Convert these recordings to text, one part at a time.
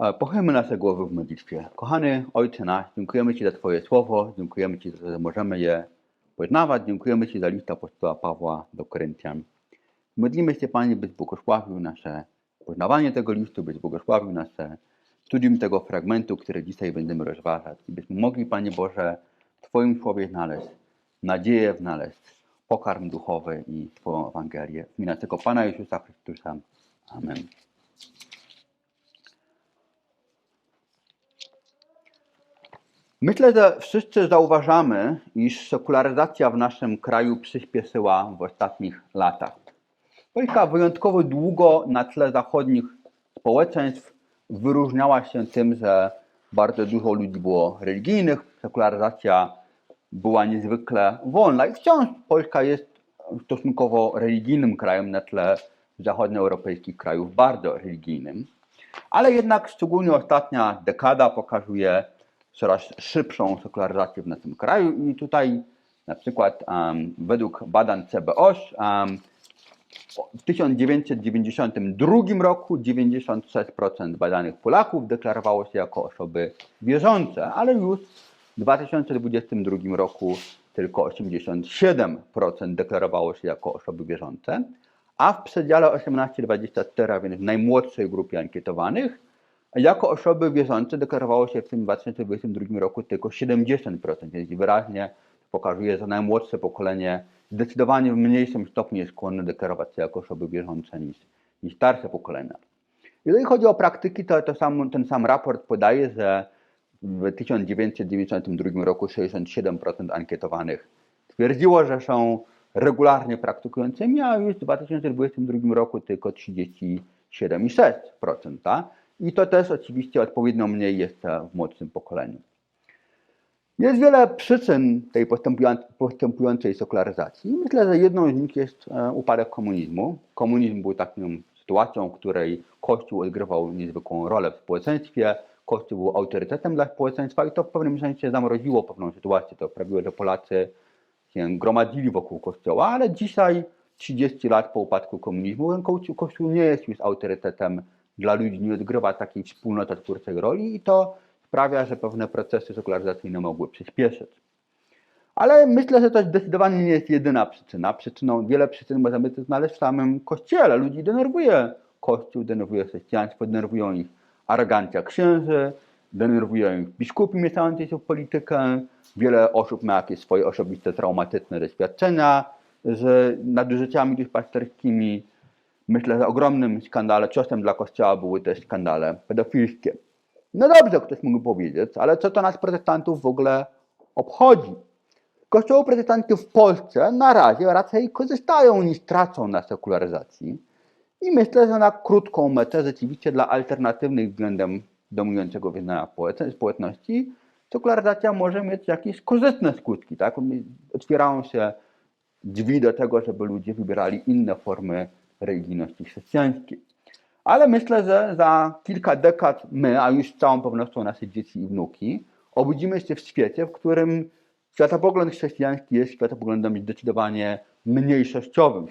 E, Pochylmy nasze głowy w modlitwie. Kochany Ojcze nasz, dziękujemy Ci za Twoje słowo, dziękujemy Ci, że możemy je poznawać, dziękujemy Ci za list apostoła Pawła do Koryntian. Modlimy się, Panie, byś błogosławił nasze poznawanie tego listu, byś błogosławił nasze studium tego fragmentu, który dzisiaj będziemy rozważać. I byśmy mogli, Panie Boże, w Twoim słowie znaleźć nadzieję, znaleźć pokarm duchowy i Twoją Ewangelię. W imię naszego Pana Jezusa Chrystusa. Amen. Myślę, że wszyscy zauważamy, iż sekularyzacja w naszym kraju przyspieszyła w ostatnich latach. Polska wyjątkowo długo na tle zachodnich społeczeństw wyróżniała się tym, że bardzo dużo ludzi było religijnych, sekularyzacja była niezwykle wolna i wciąż Polska jest stosunkowo religijnym krajem na tle zachodnioeuropejskich krajów bardzo religijnym. Ale jednak szczególnie ostatnia dekada pokazuje coraz szybszą sekularyzację w naszym kraju. I tutaj na przykład um, według badań CBOS um, w 1992 roku 96% badanych Polaków deklarowało się jako osoby wierzące, ale już w 2022 roku tylko 87% deklarowało się jako osoby wierzące, a w przedziale 18-24, a więc w najmłodszej grupie ankietowanych, jako osoby wierzące deklarowało się w tym 2022 roku tylko 70%, więc wyraźnie pokazuje, że najmłodsze pokolenie zdecydowanie w mniejszym stopniu jest skłonne deklarować się jako osoby wierzące niż, niż starsze pokolenia. Jeżeli chodzi o praktyki, to, to sam, ten sam raport podaje, że w 1992 roku 67% ankietowanych twierdziło, że są regularnie praktykującymi, a już w 2022 roku tylko 37,6%. I to też oczywiście odpowiednio mniej jest w młodszym pokoleniu. Jest wiele przyczyn tej postępującej sekularyzacji. Myślę, że jedną z nich jest upadek komunizmu. Komunizm był taką sytuacją, w której Kościół odgrywał niezwykłą rolę w społeczeństwie. Kościół był autorytetem dla społeczeństwa i to w pewnym sensie zamroziło pewną sytuację. To sprawiło, że Polacy się gromadzili wokół Kościoła, ale dzisiaj, 30 lat po upadku komunizmu, Kościół nie jest już autorytetem dla ludzi, nie odgrywa takiej wspólnototwórczej roli i to sprawia, że pewne procesy sekularyzacyjne mogły przyspieszyć. Ale myślę, że to zdecydowanie nie jest jedyna przyczyna. Przyczyną, wiele przyczyn możemy znaleźć w samym Kościele. Ludzi denerwuje Kościół, denerwuje chrześcijaństwo, denerwują ich arogancja księży, denerwują ich biskupi mieszający się w politykę. Wiele osób ma jakieś swoje osobiste traumatyczne doświadczenia z nadużyciami duszpasterskimi. Myślę, że ogromnym skandalem, ciosem dla Kościoła były też skandale pedofilskie. No dobrze, ktoś mógł powiedzieć, ale co to nas protestantów w ogóle obchodzi? Kościoły protestanckie w Polsce na razie raczej korzystają niż tracą na sekularyzacji. I myślę, że na krótką metę rzeczywiście dla alternatywnych względem dominującego wyznania społeczności sekularyzacja może mieć jakieś korzystne skutki. Tak? Otwierają się drzwi do tego, żeby ludzie wybierali inne formy religijności chrześcijańskiej. Ale myślę, że za kilka dekad my, a już z całą pewnością nasze dzieci i wnuki, obudzimy się w świecie, w którym światopogląd chrześcijański jest światopoglądem zdecydowanie mniejszościowym,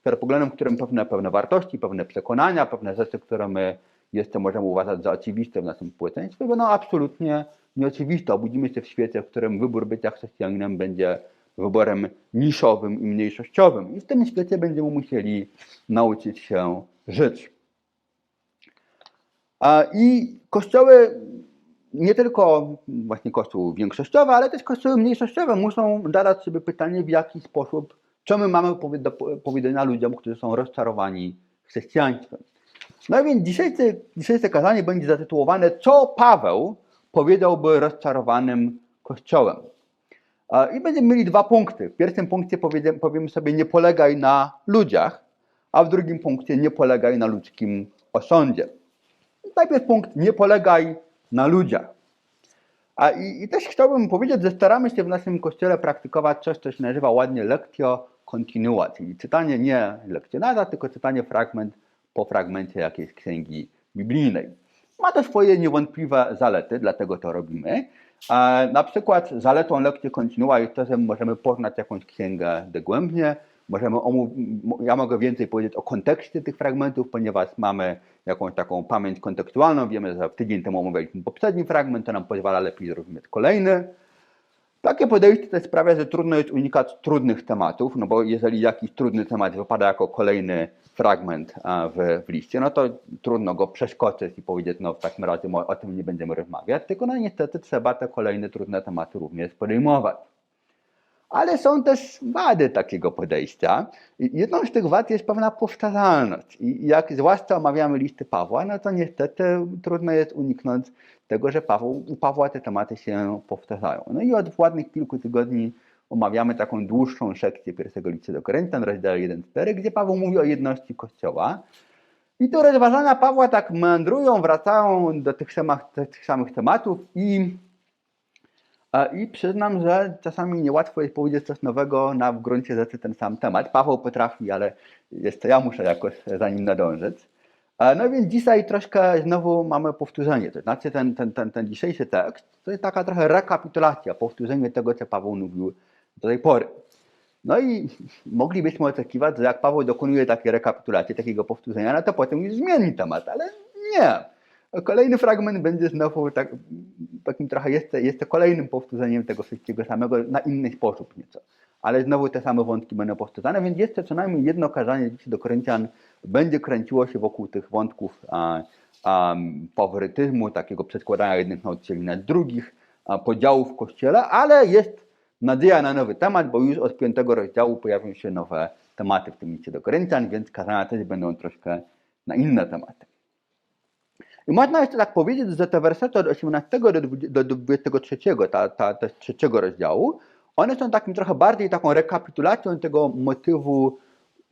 światopoglądem, w którym pewne, pewne wartości, pewne przekonania, pewne rzeczy, które my jeszcze możemy uważać za oczywiste w naszym społeczeństwie, będą absolutnie nieoczywiste. Obudzimy się w świecie, w którym wybór bycia chrześcijaninem będzie wyborem niszowym i mniejszościowym. I w tym świecie będziemy musieli nauczyć się żyć. I kościoły, nie tylko właśnie kościół większościowy, ale też kościoły mniejszościowe muszą zadać sobie pytanie, w jaki sposób, co my mamy do powiedzenia ludziom, którzy są rozczarowani chrześcijaństwem. No więc dzisiejsze, dzisiejsze kazanie będzie zatytułowane Co Paweł powiedziałby rozczarowanym kościołem. I będziemy mieli dwa punkty. W pierwszym punkcie powiemy sobie nie polegaj na ludziach, a w drugim punkcie nie polegaj na ludzkim osądzie. Najpierw punkt nie polegaj na ludziach. A i, i, też chciałbym powiedzieć, że staramy się w naszym kościele praktykować coś, co się nazywa ładnie lectio continua, czyli czytanie nie lekcjonarza, tylko czytanie fragment po fragmencie jakiejś księgi biblijnej. Ma to swoje niewątpliwe zalety, dlatego to robimy. Na przykład zaletą lekcji continua jest to, że możemy poznać jakąś księgę dogłębnie, możemy ja mogę więcej powiedzieć o kontekście tych fragmentów, ponieważ mamy jakąś taką pamięć kontekstualną, wiemy, że tydzień temu omawialiśmy poprzedni fragment, to nam pozwala lepiej zrozumieć kolejny. Takie podejście też sprawia, że trudno jest unikać trudnych tematów, no bo jeżeli jakiś trudny temat wypada jako kolejny fragment w, w liście, no to trudno go przeskoczyć i powiedzieć, no w takim razie o tym nie będziemy rozmawiać, tylko no niestety trzeba te kolejne trudne tematy również podejmować. Ale są też wady takiego podejścia. Jedną z tych wad jest pewna powtarzalność. I jak zwłaszcza omawiamy listy Pawła, no to niestety trudno jest uniknąć tego, że Paweł, u Pawła te tematy się powtarzają. No i od ładnych kilku tygodni omawiamy taką dłuższą sekcję pierwszego listu do Koryntian, rozdział 1-4, gdzie Paweł mówi o jedności Kościoła. I tu rozważania Pawła tak meandrują, wracają do tych samych, tych samych tematów i i przyznam, że czasami niełatwo jest powiedzieć coś nowego na w gruncie rzeczy ten sam temat. Paweł potrafi, ale jeszcze ja muszę jakoś za nim nadążyć. No więc dzisiaj troszkę znowu mamy powtórzenie. To znaczy ten, ten, ten, ten dzisiejszy tekst to jest taka trochę rekapitulacja, powtórzenie tego, co Paweł mówił do tej pory. No i moglibyśmy oczekiwać, że jak Paweł dokonuje takiej rekapitulacji, takiego powtórzenia, no to potem już zmieni temat, ale nie. Kolejny fragment będzie znowu tak, takim trochę jest to kolejnym powtórzeniem tego wszystkiego samego na inny sposób nieco. Ale znowu te same wątki będą powtarzane, więc jeszcze co najmniej jedno kazanie dzisiaj do będzie kręciło się wokół tych wątków a, a, faworytyzmu, takiego przedkładania jednych nauczycieli na drugich, a, podziałów w kościele, ale jest nadzieja na nowy temat, bo już od piątego rozdziału pojawią się nowe tematy w tym liście do więc kazania też będą troszkę na inne tematy. I można jeszcze tak powiedzieć, że te wersety od 18 do 23, ta, ta, ta trzeciego rozdziału, one są takim trochę bardziej taką rekapitulacją tego motywu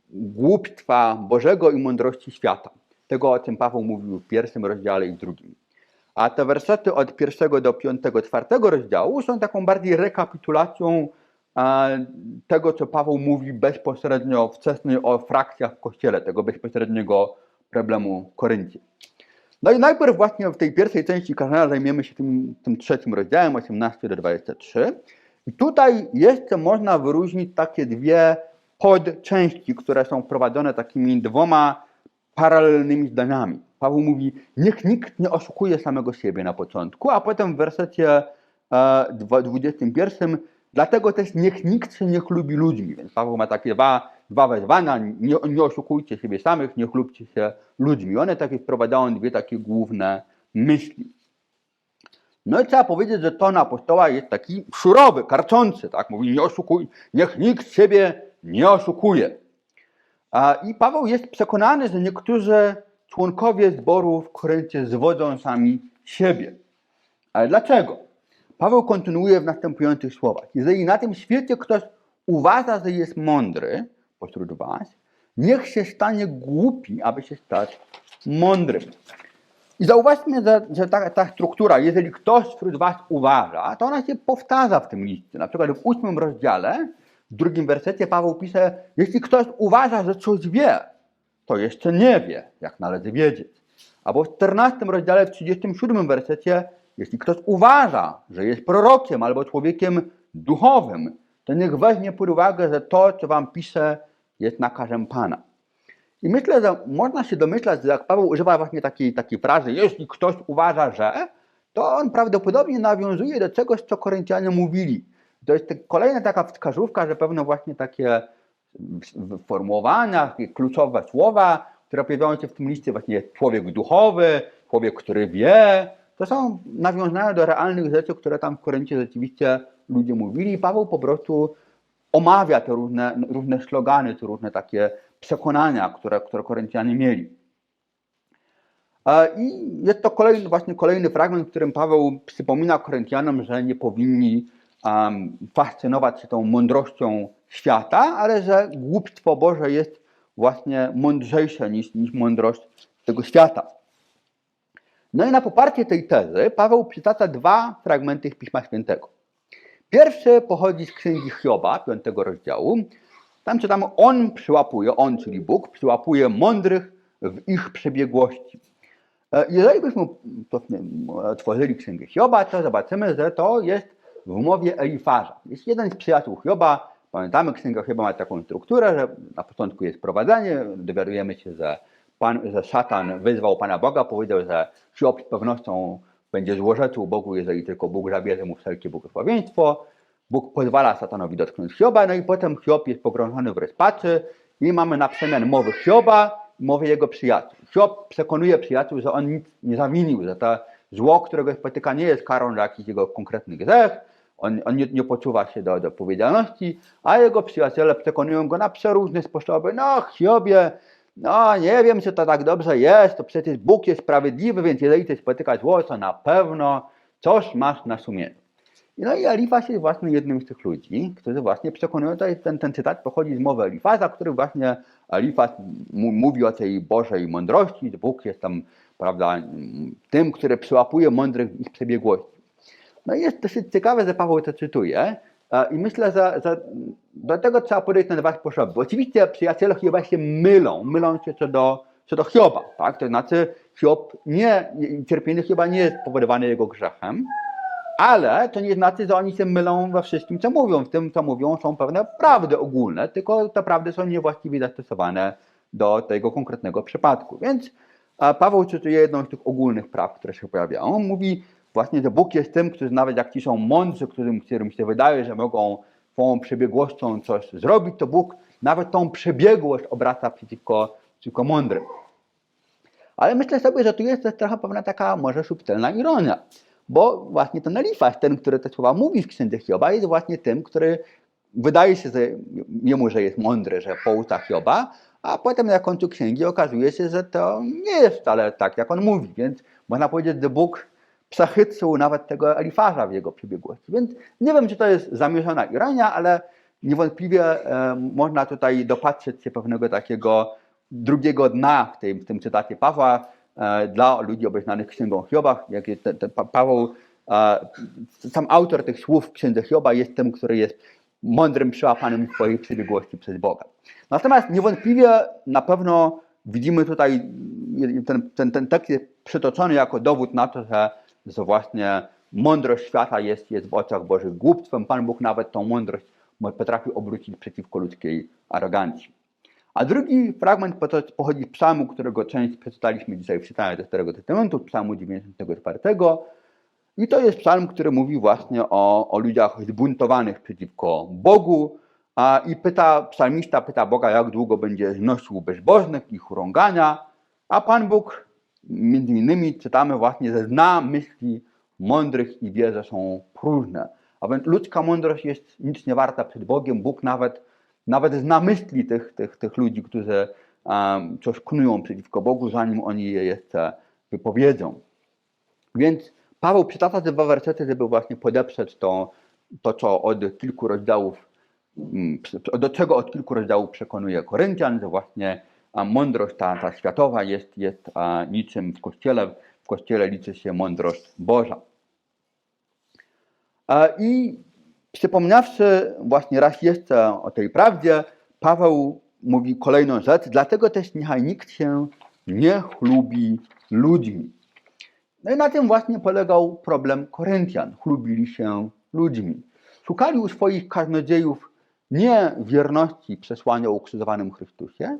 głupstwa Bożego i mądrości świata. Tego, o czym Paweł mówił w pierwszym rozdziale i drugim. A te wersety od pierwszego do piątego, czwartego rozdziału są taką bardziej rekapitulacją tego, co Paweł mówi bezpośrednio wcześniej o frakcjach w Kościele, tego bezpośredniego problemu Koryncie. No i najpierw właśnie w tej pierwszej części kazania zajmiemy się tym, tym trzecim rozdziałem, 18 do 23. I tutaj jeszcze można wyróżnić takie dwie podczęści, które są wprowadzone takimi dwoma paralelnymi zdaniami. Paweł mówi, niech nikt nie oszukuje samego siebie na początku, a potem w wersecie 21, dlatego też niech nikt się nie chlubi ludźmi. Więc Paweł ma takie dwa dwa wezwania, nie, nie oszukujcie siebie samych, nie chlubcie się ludźmi. One takie wprowadzają dwie takie główne myśli. No i trzeba powiedzieć, że ton apostoła jest taki szurowy, karczący, tak? Mówi, nie oszukuj, niech nikt siebie nie oszukuje. I Paweł jest przekonany, że niektórzy członkowie zboru w Koryncie zwodzą sami siebie. Ale dlaczego? Paweł kontynuuje w następujących słowach. Jeżeli na tym świecie ktoś uważa, że jest mądry, pośród was, niech się stanie głupi, aby się stać mądrym. I zauważmy, że, że ta, ta, struktura, jeżeli ktoś wśród was uważa, to ona się powtarza w tym liście. Na przykład w ósmym rozdziale, w drugim wersecie Paweł pisze, jeśli ktoś uważa, że coś wie, to jeszcze nie wie, jak należy wiedzieć. Albo w 14 rozdziale, w 37 wersecie, jeśli ktoś uważa, że jest prorokiem albo człowiekiem duchowym, to niech weźmie pod uwagę, że to, co wam pisze, jest nakazem Pana. I myślę, że można się domyślać, że jak Paweł używa właśnie takiej, takiej frazy, jeśli ktoś uważa, że, to on prawdopodobnie nawiązuje do czegoś, co Koryntianie mówili. To jest kolejna taka wskazówka, że pewno właśnie takie formułowania, takie kluczowe słowa, które pojawiają się w tym liście, właśnie człowiek duchowy, człowiek, który wie, to są nawiązania do realnych rzeczy, które tam w Koryncie rzeczywiście ludzie mówili. Paweł po prostu omawia te różne, różne slogany, te różne takie przekonania, które, które Koryntianie mieli. I jest to kolejny, właśnie kolejny fragment, w którym Paweł przypomina Koryntianom, że nie powinni um, fascynować się tą mądrością świata, ale że głupstwo Boże jest właśnie mądrzejsze niż, niż mądrość tego świata. No i na poparcie tej tezy Paweł przytacza dwa fragmenty Pisma Świętego. Pierwszy pochodzi z księgi Hioba, piątego rozdziału. Tam czytamy, on przyłapuje, on, czyli Bóg, przyłapuje mądrych w ich przebiegłości. E, jeżeli byśmy otworzyli księgę Hioba, to zobaczymy, że to jest w mowie Elifarza. Jest jeden z przyjaciół Hioba, pamiętamy, księga chyba ma taką strukturę, że na początku jest prowadzenie, dowiadujemy się, że, Pan, że szatan wyzwał Pana Boga, powiedział, że Hiob z pewnością będzie złorzeczył Bogu, jeżeli tylko Bóg zabierze mu wszelkie błogosławieństwo. Bóg pozwala szatanowi dotknąć Hioba, no i potem Hiob jest pogrążony w rozpaczy i mamy na przemian mowy Hioba mowy jego przyjaciół. Hiob przekonuje przyjaciół, że on nic nie zawinił, że to zło, którego spotyka nie jest karą za jakiś jego konkretny grzech, on, on nie, nie poczuwa się do, do odpowiedzialności, a jego przyjaciele przekonują go na przeróżne sposoby. No, Hiobie, no nie wiem, czy to tak dobrze jest, to przecież Bóg jest sprawiedliwy, więc jeżeli ty spotykasz zło, to na pewno coś masz na sumieniu. No i Elifaz jest właśnie jednym z tych ludzi, którzy właśnie przekonują, to ten, ten cytat pochodzi z mowy Elifaza, który właśnie Elifaz mu- mówi o tej Bożej mądrości, że Bóg jest tam, prawda, tym, który przyłapuje mądrych ich przebiegłości. No i jest dosyć ciekawe, że Paweł to cytuje i myślę, że, że do tego trzeba podejść na dwa sposoby. Oczywiście przyjaciele Hioba się mylą, mylą się co do, co do Hioba, tak? To znaczy Hiob nie, nie- cierpienie Hioba nie jest spowodowane jego grzechem, ale to nie znaczy, że oni się mylą we wszystkim, co mówią. W tym, co mówią, są pewne prawdy ogólne, tylko te prawdy są niewłaściwie zastosowane do tego konkretnego przypadku. Więc Paweł cytuje jedną z tych ogólnych praw, które się pojawiają. Mówi właśnie, że Bóg jest tym, którzy nawet jak ci są mądrzy, którym, którym się wydaje, że mogą swoją przebiegłością coś zrobić, to Bóg nawet tą przebiegłość obraca przeciwko, przeciwko mądrym. Ale myślę sobie, że tu jest też trochę pewna taka może subtelna ironia, bo właśnie ten Elifaz, ten, który te słowa mówi w księdze Hioba, jest właśnie tym, który wydaje się że jemu, że jest mądry, że poucza Hioba, a potem na końcu księgi okazuje się, że to nie jest wcale tak, jak on mówi, więc można powiedzieć, że Bóg przechytrzył nawet tego Elifaza w jego przebiegłości. Więc nie wiem, czy to jest zamierzona ironia, ale niewątpliwie e, można tutaj dopatrzeć się pewnego takiego drugiego dna w tym, w tym cytacie Pawła e, dla ludzi obeznanych księgą Hioba, jak jest te, te, Pa- Paweł, e, sam autor tych słów w księdze Hioba jest tym, który jest mądrym przełapanym swojej przebiegłości przez Boga. Natomiast niewątpliwie na pewno widzimy tutaj, ten, ten, ten tekst jest przytoczony jako dowód na to, że, że właśnie mądrość świata jest, jest w oczach Bożych głupstwem. Pan Bóg nawet tą mądrość potrafi obrócić przeciwko ludzkiej arogancji. A drugi fragment po- pochodzi z psalmu, którego część przeczytaliśmy dzisiaj w czytaniu do Starego Testamentu, psalmu 94. I to jest psalm, który mówi właśnie o, o ludziach zbuntowanych przeciwko Bogu. A, I pyta, psalmista pyta Boga, jak długo będzie znosił bezbożnych, ich urągania. A Pan Bóg, między innymi czytamy właśnie, że zna myśli mądrych i wie, że są próżne. A więc ludzka mądrość jest nic nie warta przed Bogiem. Bóg nawet, nawet zna myśli tych, tych, tych ludzi, którzy um, coś knują przeciwko Bogu, zanim oni je jeszcze wypowiedzą. Więc Paweł przytacza te dwa wersety, żeby właśnie podeprzeć to, to co od kilku rozdziałów, mm, do czego od kilku rozdziałów przekonuje Koryntian, że właśnie mądrość ta, ta światowa jest, jest niczym w Kościele. W Kościele liczy się mądrość Boża. I przypomniawszy właśnie raz jeszcze o tej prawdzie, Paweł mówi kolejną rzecz, dlatego też niechaj nikt się nie chlubi ludźmi. No i na tym właśnie polegał problem Koryntian. Chlubili się ludźmi. Szukali u swoich kaznodziejów nie wierności przesłania o ukrzyżowanym Chrystusie,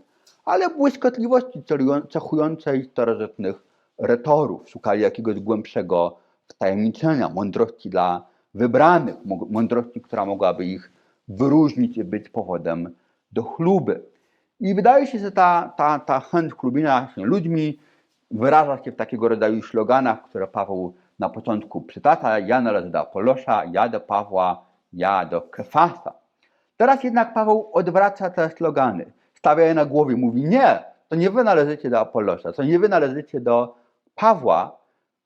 ale błyskotliwości cechującej starożytnych retorów. Szukali jakiegoś głębszego wtajemniczenia, mądrości dla wybranych, mądrości, która mogłaby ich wyróżnić i być powodem do chluby. I wydaje się, że ta, ta, ta chęć chlubienia się ludźmi wyraża się w takiego rodzaju sloganach, które Paweł na początku przytacza. Ja należę do Apolosza, ja do Pawła, ja do Kefasa. Teraz jednak Paweł odwraca te slogany, stawia je na głowie, mówi nie, to nie wy należycie do Apolosza, to nie wy należycie do Pawła,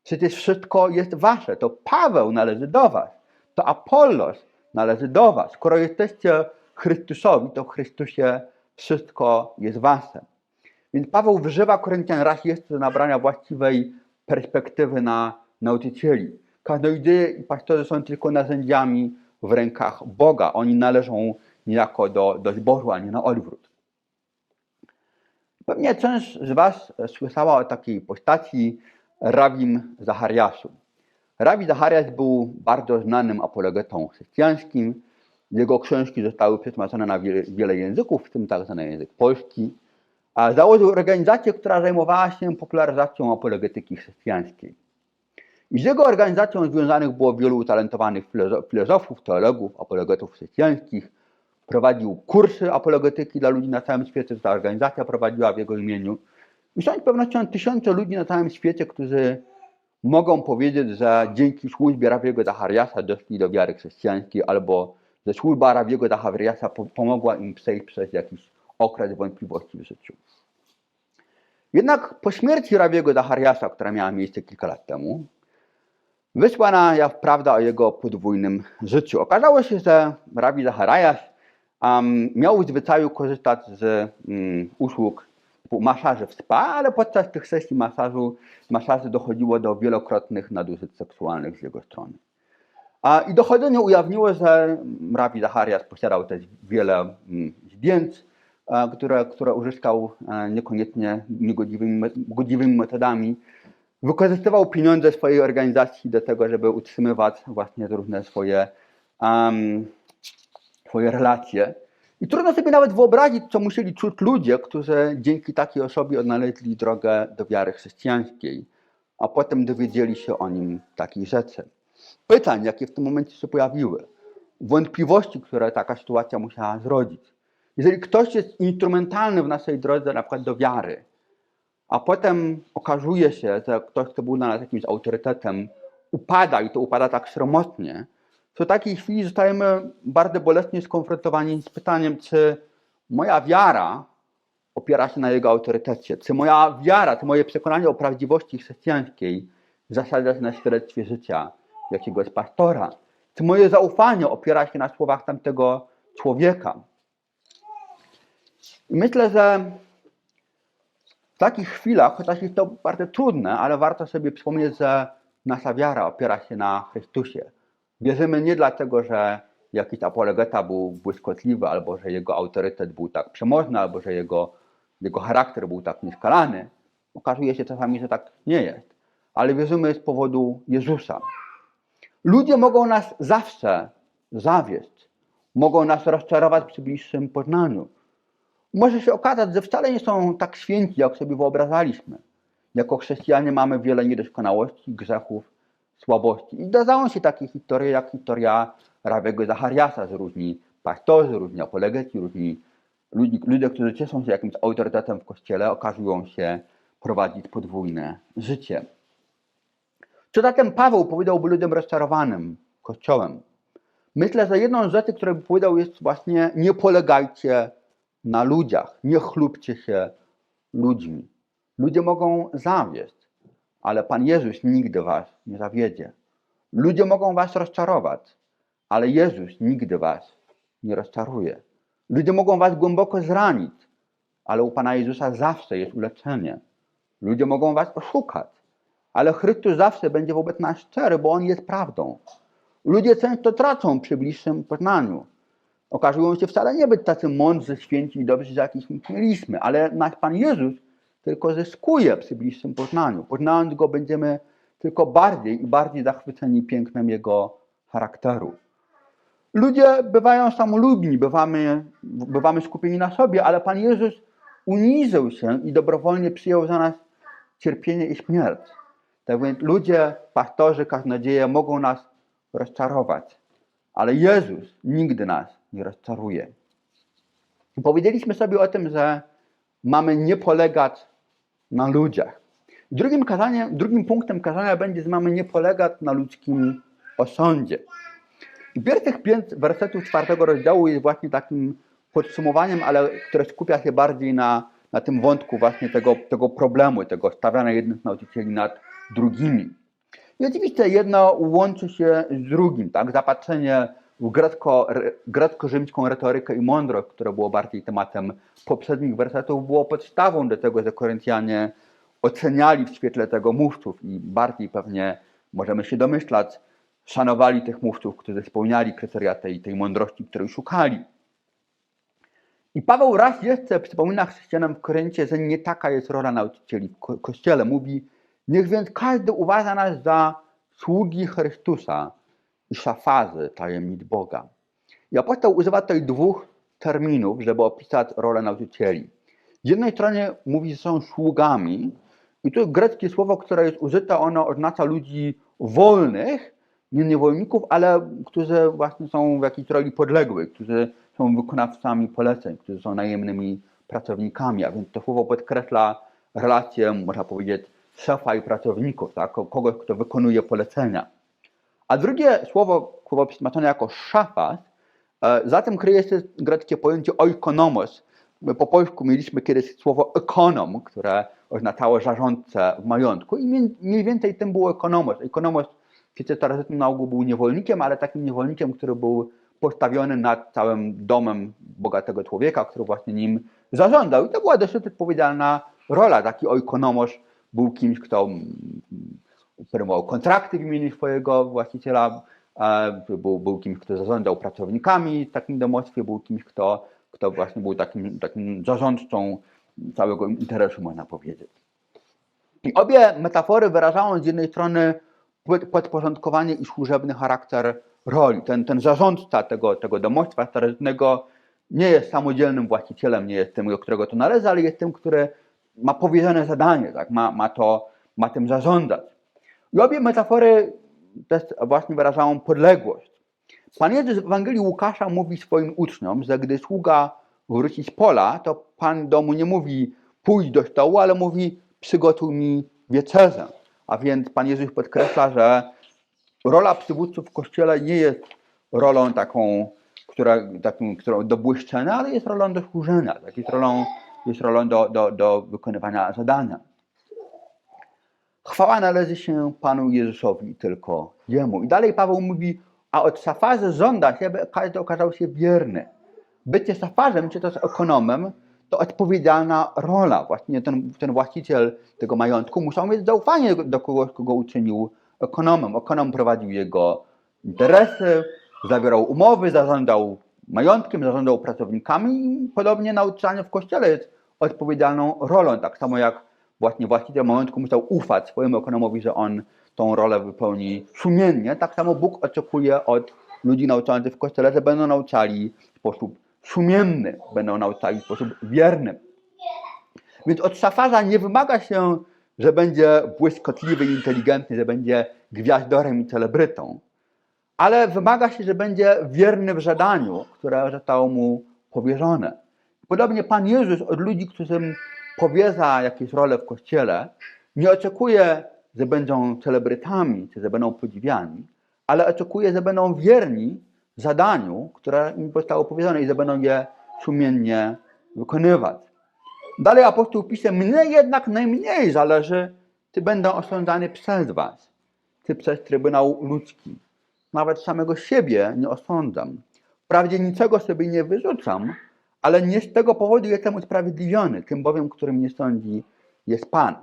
przecież wszystko jest wasze, to Paweł należy do was, to Apollos należy do was. Skoro jesteście Chrystusowi, to w Chrystusie wszystko jest wasze. Więc Paweł wzywa Koryntian raz jeszcze do nabrania właściwej perspektywy na nauczycieli. Kaznoidzieje i pastorzy są tylko narzędziami w rękach Boga. Oni należą niejako do, do zboru, a nie na odwrót. Pewnie część z Was słyszała o takiej postaci Rabim Zachariaszu. Rabi Zachariasz był bardzo znanym apologetą chrześcijańskim. Jego książki zostały przetłumaczone na wiele, wiele języków, w tym także na język polski. A założył organizację, która zajmowała się popularyzacją apologetyki chrześcijańskiej. I z jego organizacją związanych było wielu utalentowanych filozo- filozofów, teologów, apologetów chrześcijańskich. Prowadził kursy apologetyki dla ludzi na całym świecie, ta organizacja prowadziła w jego imieniu. I z pewnością tysiące ludzi na całym świecie, którzy mogą powiedzieć, że dzięki służbie Rawiego Zachariasa doszli do wiary chrześcijańskiej, albo że służba Rawiego Zachariasa po- pomogła im przejść przez jakiś okres wątpliwości w życiu. Jednak po śmierci Rawiego Zachariasa, która miała miejsce kilka lat temu, wyszła na jaw prawda o jego podwójnym życiu. Okazało się, że Rabi Zacharias um, miał w zwyczaju korzystać z um, usług masaży w spa, ale podczas tych sesji masażu, masaży dochodziło do wielokrotnych nadużyć seksualnych z jego strony. A, I dochodzenie ujawniło, że Rabi Zacharias posiadał też wiele mm, zdjęć, e, które, które uzyskał e, niekoniecznie niegodziwymi godziwymi metodami. Wykorzystywał pieniądze swojej organizacji do tego, żeby utrzymywać właśnie różne swoje, um, swoje relacje. I trudno sobie nawet wyobrazić, co musieli czuć ludzie, którzy dzięki takiej osobie odnaleźli drogę do wiary chrześcijańskiej, a potem dowiedzieli się o nim takich rzeczy. Pytań, jakie w tym momencie się pojawiły, wątpliwości, które taka sytuacja musiała zrodzić. Jeżeli ktoś jest instrumentalny w naszej drodze, na przykład do wiary, a potem okazuje się, że ktoś, kto był dla nas jakimś autorytetem, upada i to upada tak sromotnie, w takiej chwili zostajemy bardzo boleśnie skonfrontowani z pytaniem, czy moja wiara opiera się na jego autorytecie, czy moja wiara, czy moje przekonanie o prawdziwości chrześcijańskiej zasadza się na świadectwie życia jakiegoś pastora, czy moje zaufanie opiera się na słowach tamtego człowieka. I myślę, że w takich chwilach, chociaż jest to bardzo trudne, ale warto sobie przypomnieć, że nasza wiara opiera się na Chrystusie. Wierzymy nie dlatego, że jakiś apologeta był błyskotliwy, albo że jego autorytet był tak przemożny, albo że jego, jego charakter był tak nieskalany. Okazuje się czasami, że tak nie jest. Ale wierzymy z powodu Jezusa. Ludzie mogą nas zawsze zawieść. Mogą nas rozczarować przy bliższym poznaniu może się okazać, że wcale nie są tak święci, jak sobie wyobrażaliśmy. Jako chrześcijanie mamy wiele niedoskonałości, grzechów, słabości. I zdarzają się takie historie, jak historia Rawego Zachariasa, że różni pastorzy, różni apologeci, różni ludzie, ludzie, którzy cieszą się jakimś autorytetem w kościele, okazują się prowadzić podwójne życie. Co zatem Paweł powiedziałby ludziom rozczarowanym kościołem? Myślę, że jedną z rzeczy, które by powiedział, jest właśnie nie polegajcie na ludziach, nie chlubcie się ludźmi. Ludzie mogą zawieść, ale Pan Jezus nigdy was nie zawiedzie. Ludzie mogą was rozczarować, ale Jezus nigdy was nie rozczaruje. Ludzie mogą was głęboko zranić, ale u Pana Jezusa zawsze jest uleczenie. Ludzie mogą was oszukać, ale Chrystus zawsze będzie wobec nas szczery, bo On jest prawdą. Ludzie często tracą przy bliższym poznaniu. Okazują się wcale nie być tacy mądrzy, święci i dobrzy, jakich mieliśmy, ale nasz Pan Jezus tylko zyskuje przy bliższym poznaniu. Poznając Go będziemy tylko bardziej i bardziej zachwyceni pięknem Jego charakteru. Ludzie bywają samolubni, bywamy, bywamy skupieni na sobie, ale Pan Jezus uniżył się i dobrowolnie przyjął za nas cierpienie i śmierć. Tak więc ludzie, pastorzy, kaznodzieje mogą nas rozczarować, ale Jezus nigdy nas nie rozczaruje. Powiedzieliśmy sobie o tym, że mamy nie polegać na ludziach. Drugim, kazaniem, drugim punktem kazania będzie, że mamy nie polegać na ludzkim osądzie. I pierwszych pięć wersetów czwartego rozdziału jest właśnie takim podsumowaniem, ale które skupia się bardziej na, na tym wątku właśnie tego, tego problemu, tego stawiania jednych nauczycieli nad drugimi. I oczywiście jedno łączy się z drugim, tak? Zapatrzenie re- grecko-rzymską retorykę i mądrość, które było bardziej tematem poprzednich wersetów, było podstawą do tego, że Koryntianie oceniali w świetle tego mówców i bardziej pewnie możemy się domyślać, szanowali tych mówców, którzy spełniali kryteria tej, tej mądrości, której szukali. I Paweł raz jeszcze przypomina chrześcijanom w Koryncie, że nie taka jest rola nauczycieli w ko- kościele. Mówi, niech więc każdy uważa nas za sługi Chrystusa i szafazy tajemnic Boga. I apostoł używa tutaj dwóch terminów, żeby opisać rolę nauczycieli. Z jednej strony mówi, że są sługami, i to greckie słowo, które jest użyte, ono oznacza ludzi wolnych, nie niewolników, ale którzy właśnie są w jakiejś roli podległych, którzy są wykonawcami poleceń, którzy są najemnymi pracownikami, a więc to słowo podkreśla relację, można powiedzieć, szefa i pracowników, tak? kogoś, kto wykonuje polecenia. A drugie słowo, słowo przetłumaczone jako szafas, e, za tym kryje się greckie pojęcie oikonomos. My po polsku mieliśmy kiedyś słowo ekonom, które oznaczało zarządcę w majątku i mniej- więcej tym był ekonomos. Ekonomos świecie starożytnym na ogół był niewolnikiem, ale takim niewolnikiem, który był postawiony nad całym domem bogatego człowieka, który właśnie nim zarządzał. I to była dosyć odpowiedzialna rola. Taki oikonomos był kimś, kto firmował kontrakty w imieniu swojego właściciela, e, był, był kimś, kto zarządzał pracownikami w takim domostwie, był kimś, kto, kto właśnie był takim, takim zarządcą całego interesu, można powiedzieć. I obie metafory wyrażają z jednej strony pod- podporządkowanie i służebny charakter roli. Ten, ten zarządca tego, tego domostwa starożytnego nie jest samodzielnym właścicielem, nie jest tym, do którego to należy, ale jest tym, który ma powierzone zadanie, tak? ma, ma, to, ma tym zarządzać. I obie metafory też właśnie wyrażają podległość. Pan Jezus w Ewangelii Łukasza mówi swoim uczniom, że gdy sługa wróci z pola, to Pan domu nie mówi pójdź do stołu, ale mówi przygotuj mi wieczerzę. A więc Pan Jezus podkreśla, że rola przywódców w Kościele nie jest rolą taką, która, taką, którą do błyszczenia, ale jest rolą do służenia, tak? jest rolą, jest rolą do, do, do wykonywania zadania. Chwała należy się Panu Jezusowi tylko Jemu. I dalej Paweł mówi, a od szafarze żąda się, by każdy okazał się wierny. Bycie szafarzem, czy też ekonomem, to odpowiedzialna rola. Właśnie ten, ten właściciel tego majątku musiał mieć zaufanie do- kogoś, kogo uczynił ekonomem. Ekonom prowadził jego interesy, zawierał umowy, zarządzał majątkiem, zarządzał pracownikami podobnie nauczanie w kościele jest odpowiedzialną rolą. Tak samo jak właśnie właściciel majątku musiał ufać swojemu ekonomowi, że on tą rolę wypełni sumiennie, tak samo Bóg oczekuje od ludzi nauczających w kościele, że będą nauczali w sposób sumienny, będą nauczali w sposób wierny. Więc od szafarza nie wymaga się, że będzie błyskotliwy i inteligentny, że będzie gwiazdorem i celebrytą, ale wymaga się, że będzie wierny w zadaniu, które zostało mu powierzone. Podobnie Pan Jezus od ludzi, którym powierza jakieś role w Kościele, nie oczekuje, że będą celebrytami, czy że będą podziwiani, ale oczekuje, że będą wierni zadaniu, które im zostało powierzone i że będą je sumiennie wykonywać. Dalej apostoł pisze, mnie jednak najmniej zależy, czy będę osądzany przez was, czy przez Trybunał Ludzki. Nawet samego siebie nie osądzam. Wprawdzie niczego sobie nie wyrzucam, ale nie z tego powodu jestem usprawiedliwiony, tym bowiem, którym nie sądzi, jest Pan.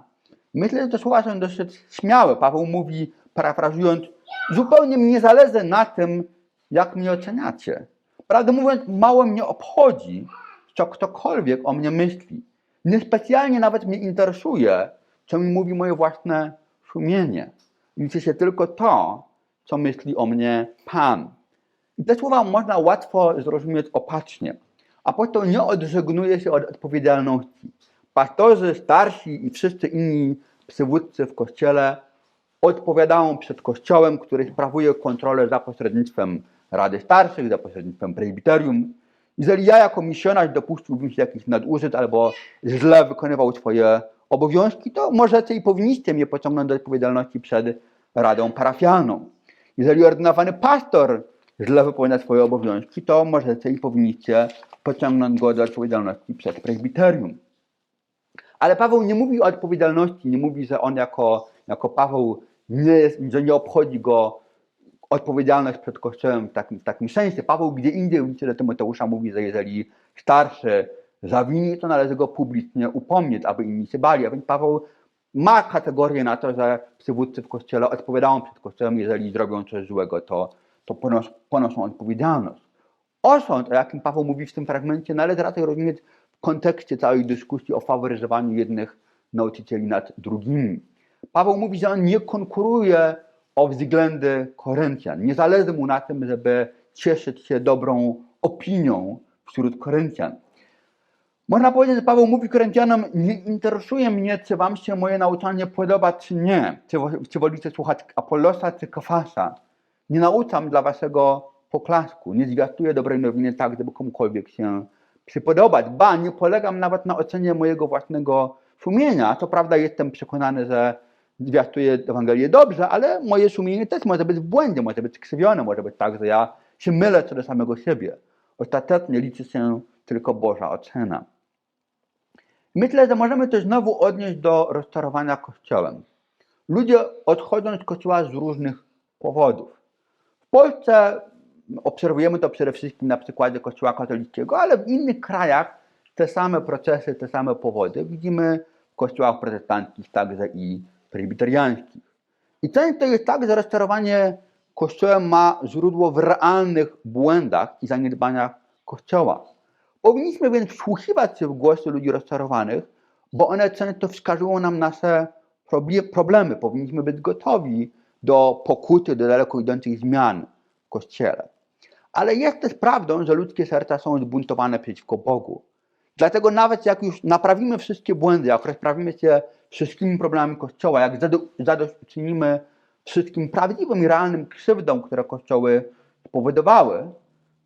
Myślę, że te słowa są dosyć śmiałe. Paweł mówi, parafrazując, zupełnie mi nie zależy na tym, jak mnie oceniacie. Prawdę mówiąc, mało mnie obchodzi, co ktokolwiek o mnie myśli. Niespecjalnie nawet mnie interesuje, co mi mówi moje własne sumienie. Liczy się tylko to, co myśli o mnie Pan. I te słowa można łatwo zrozumieć opacznie. Apostoł nie odżegnuje się od odpowiedzialności. Pastorzy, starsi i wszyscy inni przywódcy w Kościele odpowiadają przed Kościołem, który sprawuje kontrolę za pośrednictwem Rady Starszych, za pośrednictwem prezbiterium. Jeżeli ja jako misjonarz dopuściłbym się jakichś nadużyć albo źle wykonywał swoje obowiązki, to możecie i powinniście mnie pociągnąć do odpowiedzialności przed Radą Parafialną. Jeżeli ordynowany pastor źle wypełnia swoje obowiązki, to możecie i powinniście pociągnąć go do odpowiedzialności przed prezbiterium. Ale Paweł nie mówi o odpowiedzialności, nie mówi, że on jako, jako Paweł nie jest, że nie obchodzi go odpowiedzialność przed Kościołem w takim, w takim sensie. Paweł gdzie indziej w liście do Tymoteusza mówi, że jeżeli starszy zawini, to należy go publicznie upomnieć, aby inni się bali. A więc Paweł ma kategorię na to, że przywódcy w Kościele odpowiadają przed Kościołem, jeżeli zrobią coś złego, to, to ponos, ponoszą odpowiedzialność. Osąd, o jakim Paweł mówi w tym fragmencie, należy raczej rozumieć w kontekście całej dyskusji o faworyzowaniu jednych nauczycieli nad drugimi. Paweł mówi, że on nie konkuruje o względy Koryntian. Nie zależy mu na tym, żeby cieszyć się dobrą opinią wśród Koryntian. Można powiedzieć, że Paweł mówi Koryntianom, nie interesuje mnie, czy wam się moje nauczanie podoba, czy nie. Czy, czy wolicie słuchać Apollosa, czy Kefasa. Nie nauczam dla waszego poklasku. Nie zwiastuję dobrej nowiny tak, żeby komukolwiek się przypodobać. Ba, nie polegam nawet na ocenie mojego własnego sumienia. Co prawda jestem przekonany, że zwiastuję Ewangelię dobrze, ale moje sumienie też może być w błędzie, może być skrzywione, może być tak, że ja się mylę co do samego siebie. Ostatecznie liczy się tylko Boża ocena. Myślę, że możemy to znowu odnieść do rozczarowania Kościołem. Ludzie odchodzą z Kościoła z różnych powodów. Polsce obserwujemy to przede wszystkim na przykładzie Kościoła katolickiego, ale w innych krajach te same procesy, te same powody widzimy w kościołach protestanckich także i presbiteriańskich. I często jest tak, że rozczarowanie Kościołem ma źródło w realnych błędach i zaniedbaniach Kościoła. Powinniśmy więc wsłuchiwać się w głosy ludzi rozczarowanych, bo one często wskazują nam nasze problemy. Powinniśmy być gotowi do pokuty, do daleko idących zmian w Kościele. Ale jest też prawdą, że ludzkie serca są zbuntowane przeciwko Bogu. Dlatego nawet jak już naprawimy wszystkie błędy, jak rozprawimy się wszystkimi problemami Kościoła, jak zado- zadośćuczynimy wszystkim prawdziwym i realnym krzywdom, które Kościoły spowodowały,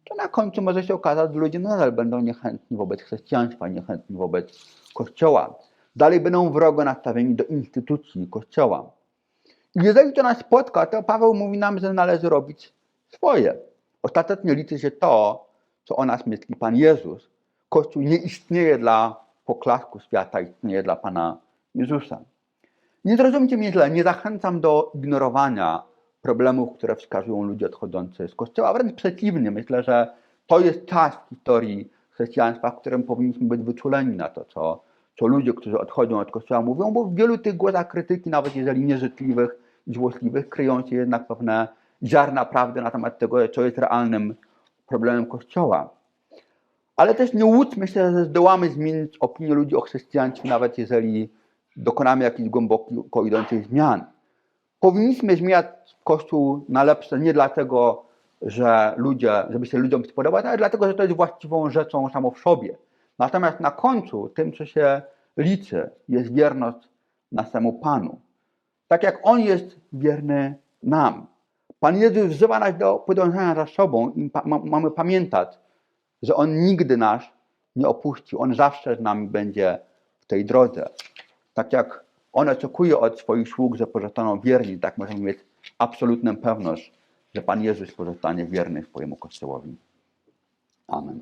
to na końcu może się okazać, że ludzie nadal będą niechętni wobec chrześcijaństwa, niechętni wobec Kościoła. Dalej będą wrogo nastawieni do instytucji Kościoła. Jeżeli to nas spotka, to Paweł mówi nam, że należy robić swoje. Ostatecznie liczy się to, co o nas myśli Pan Jezus. Kościół nie istnieje dla poklasku świata, istnieje dla Pana Jezusa. Nie zrozumcie mnie źle, nie zachęcam do ignorowania problemów, które wskazują ludzie odchodzący z Kościoła. Wręcz przeciwnie, myślę, że to jest czas w historii chrześcijaństwa, w którym powinniśmy być wyczuleni na to, co, co ludzie, którzy odchodzą od Kościoła mówią, bo w wielu tych głosach krytyki, nawet jeżeli nieżyczliwych złośliwych, kryją się jednak pewne ziarna prawdy na temat tego, co jest realnym problemem Kościoła. Ale też nie łudźmy się, że zdołamy zmienić opinię ludzi o chrześcijaństwie, nawet jeżeli dokonamy jakichś głęboko idących zmian. Powinniśmy zmieniać Kościół na lepsze nie dlatego, że ludzie, żeby się ludziom spodobać, ale dlatego, że to jest właściwą rzeczą samo w sobie. Natomiast na końcu tym, co się liczy, jest wierność naszemu Panu. Tak jak On jest wierny nam. Pan Jezus wzywa nas do podążania za sobą i mamy pamiętać, że On nigdy nas nie opuści. On zawsze z nami będzie w tej drodze. Tak jak On oczekuje od swoich sług, że pozostaną wierni, tak możemy mieć absolutną pewność, że Pan Jezus pozostanie wierny swojemu Kościołowi. Amen.